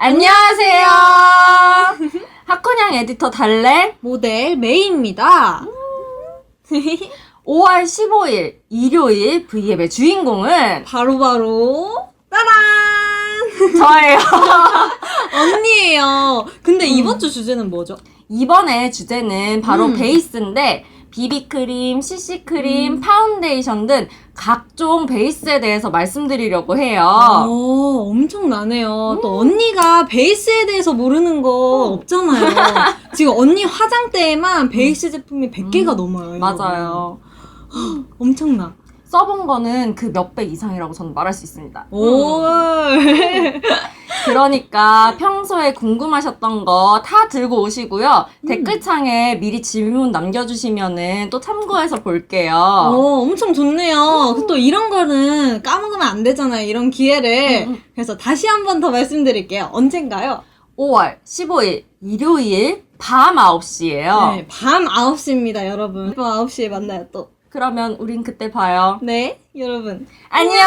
안녕하세요. 하코냥 에디터 달래 모델 메이입니다. 5월 15일 일요일 V앱의 주인공은 바로바로 따란! 저예요. 언니예요. 근데 이번 주 주제는 뭐죠? 이번에 주제는 바로 음. 베이스인데 비비크림, CC크림, 파운데이션 등 각종 베이스에 대해서 말씀드리려고 해요. 오, 엄청나네요. 또 언니가 베이스에 대해서 모르는 거 없잖아요. 지금 언니 화장대에만 베이스 제품이 100개가 음. 넘어요. 여러분. 맞아요. 엄청나. 써본 거는 그 몇 배 이상이라고 저는 말할 수 있습니다. 오. 그러니까 평소에 궁금하셨던 거 다 들고 오시고요. 음. 댓글창에 미리 질문 남겨주시면은 또 참고해서 볼게요. 오, 엄청 좋네요. 또 이런 거는 까먹으면 안 되잖아요. 이런 기회를. 음, 음. 그래서 다시 한 번 더 말씀드릴게요. 언젠가요? 5월 15일 일요일 밤 9시예요. 네, 밤 9시입니다, 여러분. 밤 9시에 만나요, 또. 그러면 우린 그때 봐요. 네, 여러분. 안녕!